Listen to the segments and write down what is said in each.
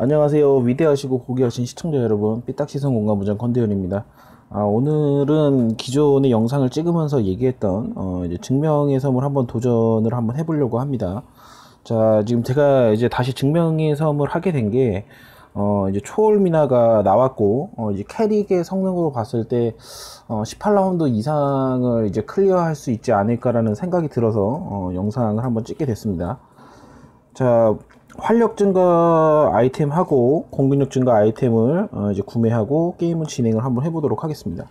안녕하세요. 위대하시고 고귀하신 시청자 여러분, 삐딱시선 공간 무장 컨대현입니다. 아, 오늘은 기존의 영상을 찍으면서 얘기했던 어, 이제 증명의 섬을 한번 도전을 한번 해보려고 합니다. 자, 지금 제가 이제 다시 증명의 섬을 하게 된 게, 어, 이제 초월 미나가 나왔고, 어, 이제 캐릭의 성능으로 봤을 때, 어, 18라운드 이상을 이제 클리어할 수 있지 않을까라는 생각이 들어서, 어, 영상을 한번 찍게 됐습니다. 자, 활력 증가 아이템하고 공격력 증가 아이템을 어, 이제 구매하고 게임을 진행을 한번 해보도록 하겠습니다.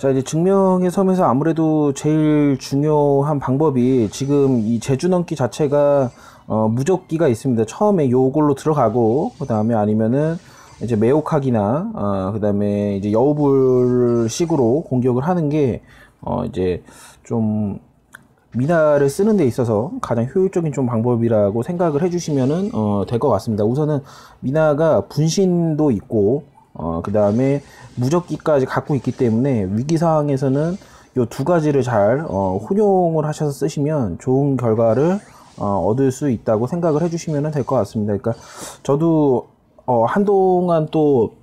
자 이제 증명의 섬에서 아무래도 제일 중요한 방법이 지금 이 제주 넘기 자체가 어, 무적기가 있습니다. 처음에 요걸로 들어가고 그 다음에 아니면은 이제 매혹하기나 어, 그 다음에 이제 여우불식으로 공격을 하는 게 어, 이제 좀 미나를 쓰는 데 있어서 가장 효율적인 좀 방법이라고 생각을 해주시면은 어, 될 것 같습니다. 우선은 미나가 분신도 있고 어, 그 다음에 무적기까지 갖고 있기 때문에 위기 상황에서는 요 두 가지를 잘 어, 혼용을 하셔서 쓰시면 좋은 결과를 어, 얻을 수 있다고 생각을 해주시면 될 것 같습니다. 그러니까 저도 어, 한동안 또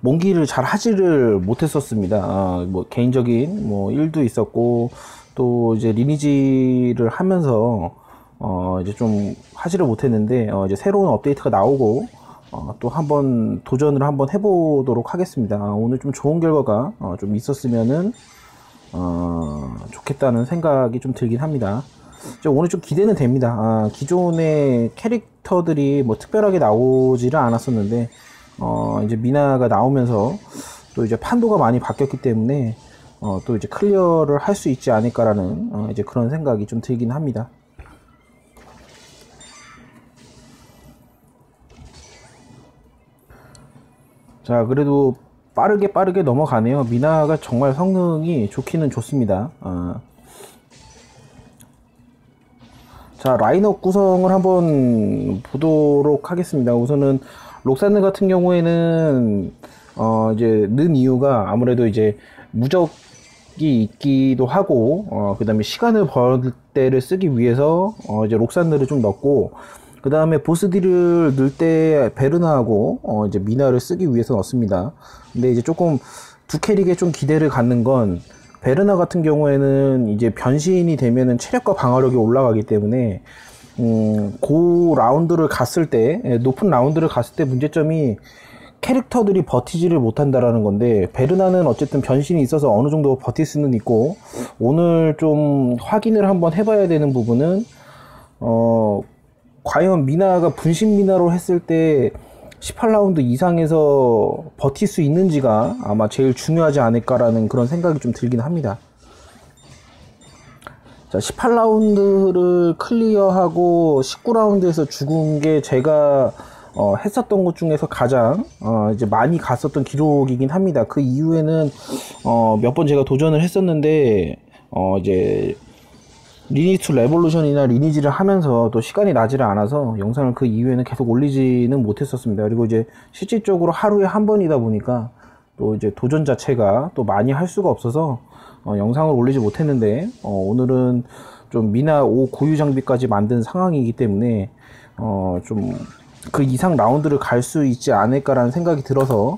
몽기를 잘 하지를 못했었습니다. 어, 뭐 개인적인 뭐 일도 있었고 또 이제 리니지를 하면서 어, 이제 좀 하지를 못했는데 어, 이제 새로운 업데이트가 나오고 어, 또 한번 도전을 한번 해보도록 하겠습니다. 아, 오늘 좀 좋은 결과가 어, 좀 있었으면은 어, 좋겠다는 생각이 좀 들긴 합니다. 오늘 좀 기대는 됩니다. 아, 기존의 캐릭터들이 뭐 특별하게 나오지를 않았었는데 어, 이제 미나가 나오면서 또 이제 판도가 많이 바뀌었기 때문에 어, 또 이제 클리어를 할 수 있지 않을까라는 어, 이제 그런 생각이 좀 들긴 합니다. 자, 그래도 빠르게 빠르게 넘어가네요. 미나가 정말 성능이 좋기는 좋습니다. 어. 자, 라인업 구성을 한번 보도록 하겠습니다. 우선은 록산느 같은 경우에는 어, 이제 는 이유가 아무래도 이제 무적이 있기도 하고 어, 그 다음에 시간을 벌 때를 쓰기 위해서 어, 이제 록산느를 좀 넣고 그 다음에 보스딜을 넣을 때 베르나하고 어 이제 미나를 쓰기 위해서 넣습니다. 근데 이제 조금 두 캐릭에 좀 기대를 갖는 건 베르나 같은 경우에는 이제 변신이 되면은 체력과 방어력이 올라가기 때문에 음, 고 라운드를 갔을 때 예, 높은 라운드를 갔을 때 문제점이 캐릭터들이 버티지를 못한다라는 건데 베르나는 어쨌든 변신이 있어서 어느 정도 버틸 수는 있고 오늘 좀 확인을 한번 해봐야 되는 부분은 어 과연 미나가 분신 미나로 했을 때 18라운드 이상에서 버틸 수 있는지가 아마 제일 중요하지 않을까라는 그런 생각이 좀 들긴 합니다. 자, 18라운드를 클리어하고 19라운드에서 죽은 게 제가 어, 했었던 것 중에서 가장 어, 이제 많이 갔었던 기록이긴 합니다. 그 이후에는 어, 몇 번 제가 도전을 했었는데 어, 이제 리니지2 레볼루션이나 리니지를 하면서 또 시간이 나지를 않아서 영상을 그 이후에는 계속 올리지는 못했었습니다. 그리고 이제 실질적으로 하루에 한 번이다 보니까 또 이제 도전 자체가 또 많이 할 수가 없어서 어, 영상을 올리지 못했는데 어, 오늘은 좀 미나 5 고유 장비까지 만든 상황이기 때문에 어, 좀 그 이상 라운드를 갈 수 있지 않을까라는 생각이 들어서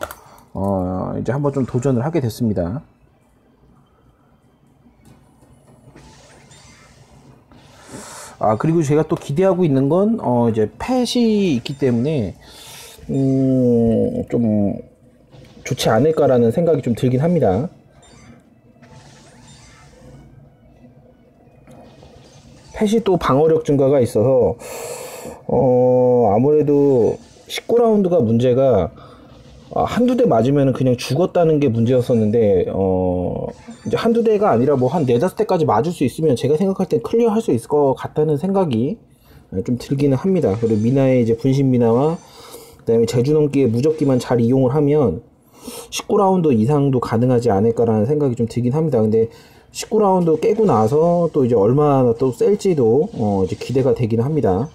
어, 이제 한번 좀 도전을 하게 됐습니다. 아 그리고 제가 또 기대하고 있는 건 어, 이제 펫이 있기 때문에 음, 좀 좋지 않을까라는 생각이 좀 들긴 합니다. 펫이 또 방어력 증가가 있어서 어, 아무래도 19라운드가 문제가 아, 한두 대 맞으면 그냥 죽었다는 게 문제였었는데 어 이제 한두 대가 아니라 뭐 한 네다섯 대까지 맞을 수 있으면 제가 생각할 때 클리어 할 수 있을 것 같다는 생각이 좀 들기는 합니다. 그리고 미나의 이제 분신 미나와 그다음에 제주 넘기의 무적기만 잘 이용을 하면 19라운드 이상도 가능하지 않을까라는 생각이 좀 들긴 합니다. 근데 19라운드 깨고 나서 또 이제 얼마나 또 셀지도 어 이제 기대가 되긴 합니다.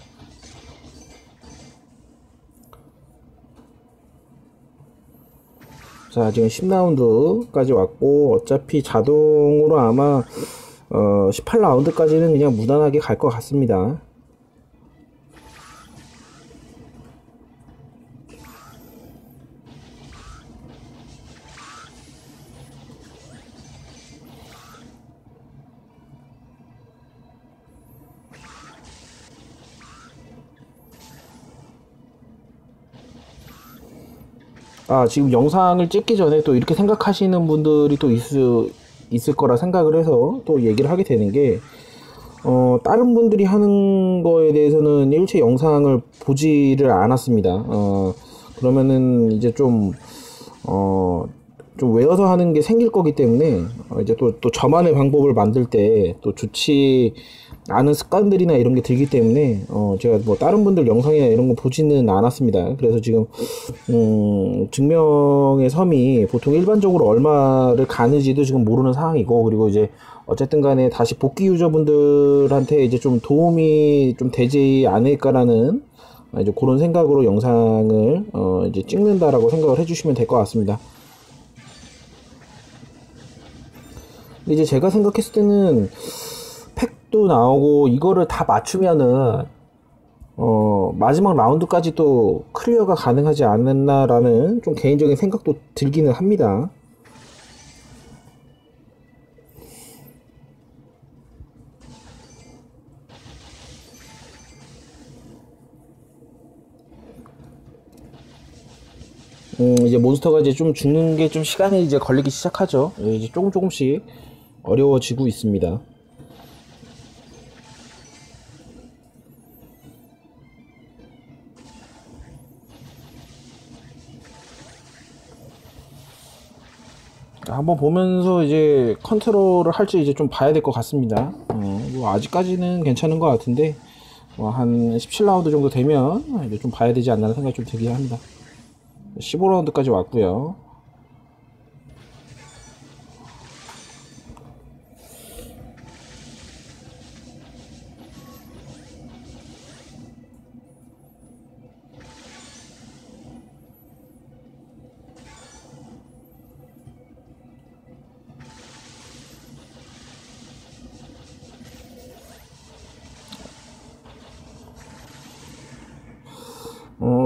자, 지금 10라운드까지 왔고, 어차피 자동으로 아마, 어, 18라운드까지는 그냥 무난하게 갈 것 같습니다. 아, 지금 영상을 찍기 전에 또 이렇게 생각하시는 분들이 또 있을, 있을 거라 생각을 해서 또 얘기를 하게 되는 게, 어, 다른 분들이 하는 거에 대해서는 일체 영상을 보지를 않았습니다. 어, 그러면은 이제 좀, 어, 좀 외워서 하는 게 생길 거기 때문에, 어, 이제 또, 또 저만의 방법을 만들 때또 좋지 않은 습관들이나 이런 게 들기 때문에, 어, 제가 뭐 다른 분들 영상이나 이런 거 보지는 않았습니다. 그래서 지금, 음, 증명의 섬이 보통 일반적으로 얼마를 가는지도 지금 모르는 상황이고, 그리고 이제 어쨌든 간에 다시 복귀 유저분들한테 이제 좀 도움이 좀 되지 않을까라는 이제 그런 생각으로 영상을 어 이제 찍는다라고 생각을 해주시면 될 것 같습니다. 이제 제가 생각했을 때는 팩도 나오고 이거를 다 맞추면은 어 마지막 라운드까지 또 클리어가 가능하지 않았나라는 좀 개인적인 생각도 들기는 합니다. 음, 이제 몬스터가 이제 좀 죽는 게 좀 시간이 이제 걸리기 시작하죠. 예, 이제 조금 조금씩 어려워지고 있습니다. 한번 보면서 이제 컨트롤을 할지 이제 좀 봐야 될 것 같습니다. 어, 뭐 아직까지는 괜찮은 것 같은데 뭐 한 17라운드 정도 되면 이제 좀 봐야 되지 않나 생각이 좀 들긴 합니다. 15라운드까지 왔고요.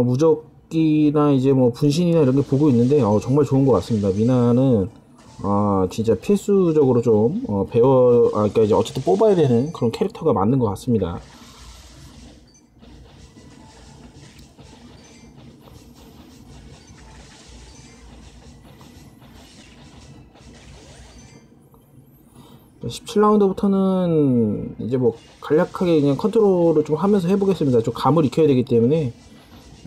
어, 무적기나 이제 뭐 분신이나 이런 게 보고 있는데, 어, 정말 좋은 것 같습니다. 미나는, 아, 진짜 필수적으로 좀, 어, 배워, 아, 그니까 이제 어쨌든 뽑아야 되는 그런 캐릭터가 맞는 것 같습니다. 자, 17라운드부터는 이제 뭐 간략하게 그냥 컨트롤을 좀 하면서 해보겠습니다. 좀 감을 익혀야 되기 때문에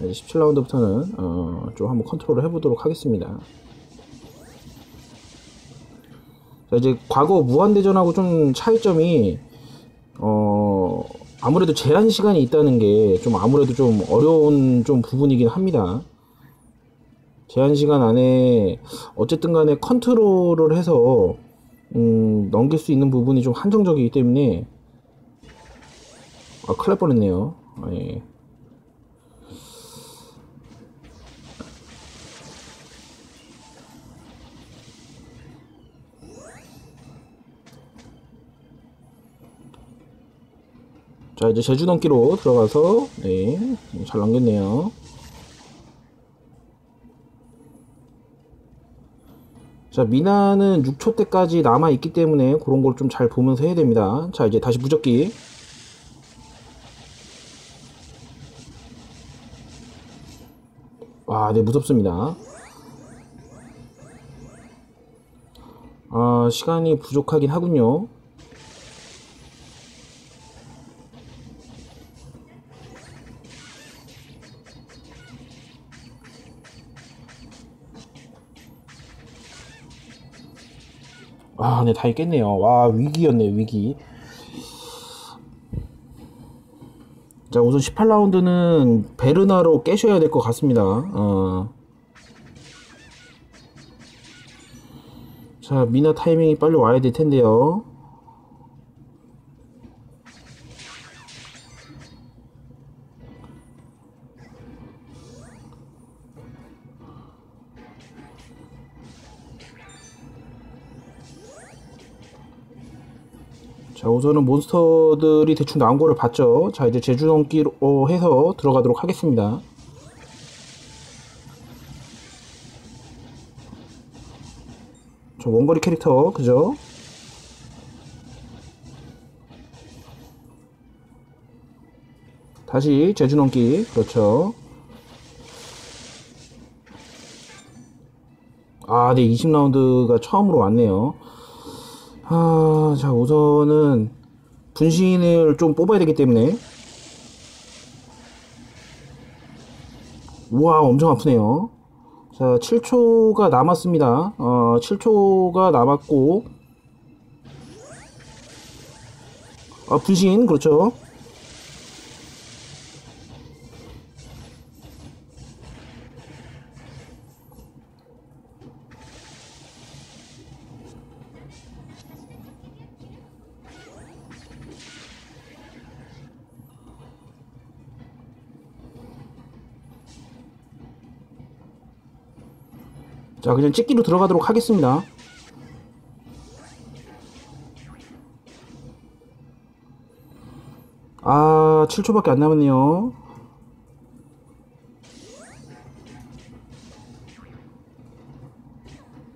17라운드부터는 어, 좀 한번 컨트롤을 해보도록 하겠습니다. 자, 이제 과거 무한대전하고 좀 차이점이 어, 아무래도 제한 시간이 있다는 게 좀 아무래도 좀 어려운 좀 부분이긴 합니다. 제한 시간 안에 어쨌든 간에 컨트롤을 해서 음, 넘길 수 있는 부분이 좀 한정적이기 때문에 아, 큰일 날 뻔했네요. 아, 예. 자 이제 제주 넘기로 들어가서 네, 잘 넘겼네요. 자 미나는 6초 때까지 남아 있기 때문에 그런 걸 좀 잘 보면서 해야 됩니다. 자 이제 다시 무적기. 와, 네 무섭습니다. 아 시간이 부족하긴 하군요. 아, 네, 다 있겠네요. 와, 위기였네, 위기. 자, 우선 18라운드는 베르나로 깨셔야 될 것 같습니다. 어. 자, 미나 타이밍이 빨리 와야 될 텐데요. 자 우선은 몬스터들이 대충 나온 거를 봤죠. 자 이제 제주 넘기로 해서 들어가도록 하겠습니다. 저 원거리 캐릭터 그죠? 다시 제주 넘기 그렇죠. 아, 네, 20라운드가 처음으로 왔네요. 아, 자, 우선은 분신을 좀 뽑아야 되기 때문에. 우와, 엄청 아프네요. 자, 7초가 남았습니다. 어, 7초가 남았고. 아, 분신, 그렇죠. 자 그냥 찍기로 들어가도록 하겠습니다. 아 7초밖에 안 남았네요.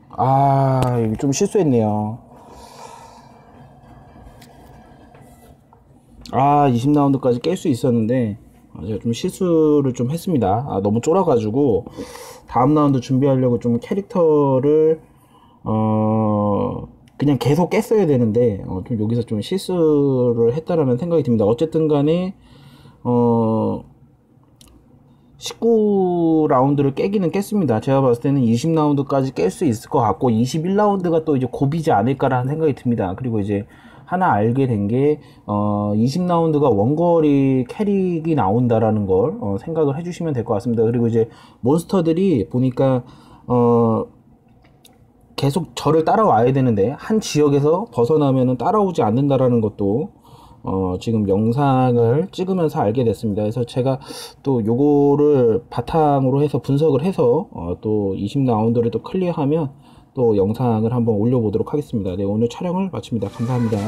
아 이거 좀 실수했네요. 아 20라운드까지 깰 수 있었는데. 아, 제가 좀 실수를 좀 했습니다 아, 너무 쫄아가지고 다음 라운드 준비하려고 좀 캐릭터를 어 그냥 계속 깼어야 되는데 어, 좀 여기서 좀 실수를 했다라는 생각이 듭니다 어쨌든 간에 어 19라운드를 깨기는 깼습니다. 제가 봤을 때는 20라운드까지 깰 수 있을 것 같고 21라운드가 또 이제 고비지 않을까라는 생각이 듭니다. 그리고 이제 하나 알게 된 게 어, 20라운드가 원거리 캐릭이 나온다라는 걸 어, 생각을 해주시면 될 것 같습니다. 그리고 이제 몬스터들이 보니까 어, 계속 저를 따라와야 되는데 한 지역에서 벗어나면은 따라오지 않는다라는 것도 어, 지금 영상을 찍으면서 알게 됐습니다. 그래서 제가 또 요거를 바탕으로 해서 분석을 해서 어, 또 20라운드를 또 클리어하면 또 영상을 한번 올려보도록 하겠습니다. 네, 오늘 촬영을 마칩니다. 감사합니다.